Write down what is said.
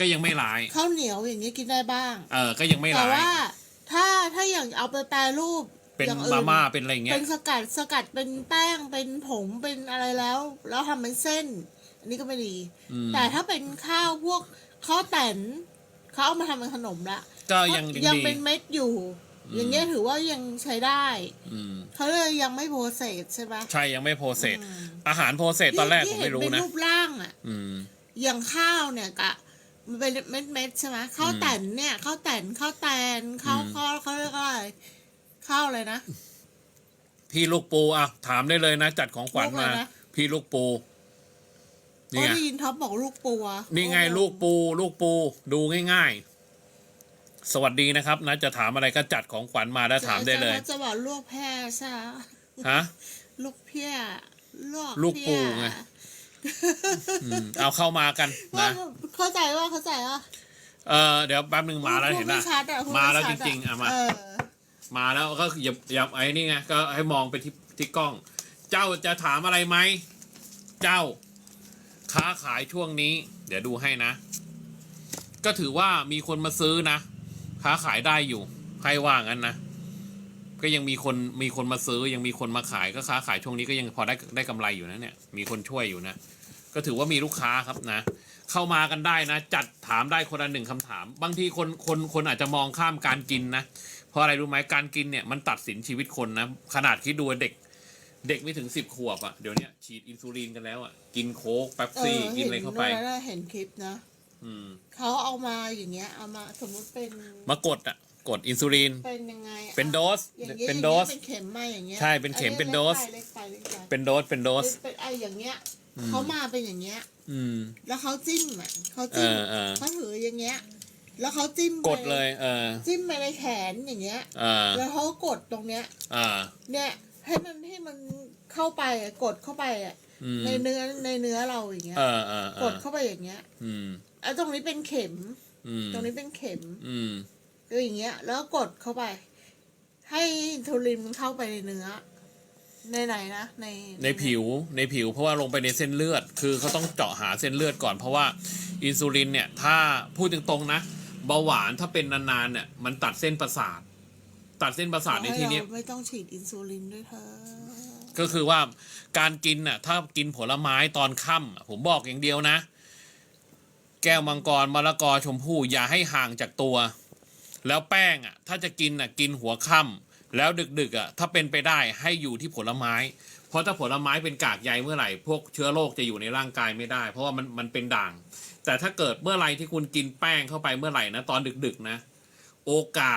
ก็ยังไม่ร้าย ข้าวเหนียวอย่างนี้กินได้บ้าง เออ ก็ยังไม่แต่ร้าย ว่า ถ้าถ้าอย่างเอาไปแปรรูปเป็นอย่างอื่นมาม่าเป็นอะไรเงี้เป็ย นสกัดสกัดเป็นแป้งเป็นผงเป็นอะไรแล้ว แล้วทำเป็นเส้น อันนี้ก็ไม่ดี อืม แต่ถ้าเป็นข้าวพวกข้าวแต่นเขาเอามาทำเป็นขนมละก็ยังยังยังดีเป็นเม็ดอยู่อืมอย่างเงี้ยถือว่ายังใช้ได้อืมเขาเลยยังไม่โปรเซสใช่ไหม ใช่ยังไม่โปรเซสอืมอาหารโปรเซสตอนแรกที่ผมไม่รู้ที่เห็นะเป็นรูปร่างอะ อืม อย่างข้าวเนี่ยกะ มันเป็นเม็ดเม็ดๆใช่ไหมข้าวอืมแต่นเนี่ยข้าวแต่นข้าวแตนข้าวอืมข้าวเขาเรียกว่าอะไรข้าวอะไรนะพี่ลูกปูอะถามได้เลยนะ จัดของขวัญลูกอะไรมานะพี่ลูกปูนี่ก็ไงได้ยินท็อปบอกลูกปัวนี่ไงลูกปู ลูกปู ดูง่ายๆ สวัสดีนะครับนะจะถามอะไรก็จัดของขวัญมาแล้วถามได้เลยจะจะบอกลูกแพร่ใช่ไหมฮะลูกเพี้ยลูกลูกปูเพี้ยไงอืมเอาเข้ามากันว่านะ เข้าใจว่าเข้าใจว่าเออเดี๋ยวแป๊บหนึ่งมาแล้วเห็นพูดนะไม่ชัดอะพูดมาไชัดแล้วจริงๆอะมาเออมาแล้วก็อย่าอย่าไอ้นี่ไงก็ให้มองไปที่ที่กล้อง เจ้าจะถามอะไรไหมเจ้า ค้าขายช่วงนี้ เดี๋ยวดูให้นะ ก็ถือว่ามีคนมาซื้อนะ ค้าขายได้อยู่ให้ว่างั้นนะก็ยังมีคนมีคนมาซื้อ ยังมีคนมาขายก็ค้าขายช่วงนี้ก็ยังพอได้ได้กำไรอยู่นะเนี่ยมีคนช่วยอยู่นะ ก็ถือว่ามีลูกค้าครับนะ เข้ามากันได้นะ จัดถามได้คนละหนึ่งคำถาม บางทีคนคนคนอาจจะมองข้ามการกินนะ เพราะอะไรรู้ไหมการกินเนี่ยมันตัดสินชีวิตคนนะ ขนาดคิดดูเด็ก เด็กไม่ถึงสิบขวบอะ่ะเดี๋ยวเนี้ยฉีดอินซูลินกันแล้วอะ่ะกินโค้กแป๊บเอซี่อกินอะไรเข้าไปห็นด้วยนะเห็นคลิปนะอืมเขาเอามาอย่างเงี้ยเอามาสมมุติเป็นมากดอะ่ะกดอินซูลิน เป็นยังไงอะเป็นโดสอย่างงี้ยเป็นโดส อย่างงี้ยเป็นเข็มมาอย่างเงี้ยใช่เป็นเข็มอัเป็นโดส เล็กไปเล็กไปเล็กไปเป็นโดสเป็นโดส เป็นเป็นไออย่างเงี้ยอืม เขามาเป็นอย่างเงี้ย อืม แล้วเขาจิ้มอะเขาเอจิ้มอเออ เขาถืออย่างเงี้ย แล้วเขาจิ้มไปกดเลย เออจิ้มไปในแขนอย่างเงี้ย เออแล้วเขากดตรงเนี้ยอ่าเนี่ยให้มันให้มันเข้าไปอะกดเข้าไปอะอืมในเนื้อในเนื้อเราอย่างเงี้ย เออเออเอกอดเข้าไปอย่างเงี้ยอืมแล้วตรงนี้เป็นเข็ม อืมตรงนี้เป็นเข็มอืม ก็อย่างเงี้ย แล้วก็กดเข้าไป ให้อินทูลินมันเข้าไปในเนื้อ ในไหนนะในในผิวในผิวเพราะว่าลงไปในเส้นเลือด คือเขาต้องเจาะหาเส้นเลือดก่อนเพราะว่าอินซูลินเนี่ยถ้าพูดตรงๆนะเบาหวานถ้าเป็นนานๆเนี่ยมันตัดเส้นประสาท ตัดเส้นประสาทในที่นี้ขอให้เราไม่ต้องฉีดอินซูลินด้วยเธอก็คือว่าการกินน่ะถ้ากินผลไม้ตอนค่ำอะผมบอกอย่างเดียวนะ แก้วมังกรมะละกอชมพู่อย่าให้ห่างจากตัว แล้วแป้งอะถ้าจะกินอะกินหัวค่ำ แล้วดึกๆอะถ้าเป็นไปได้ให้อยู่ที่ผลไม้ เพราะถ้าผลไม้เป็นกากใยเมื่อไหร่ พวกเชื้อโรคจะอยู่ในร่างกายไม่ได้ เพราะว่ามันมันเป็นด่าง แต่ถ้าเกิดเมื่อไหร่ที่คุณกินแป้งเข้าไปเมื่อไหร่นะตอนดึกๆนะ โอกาส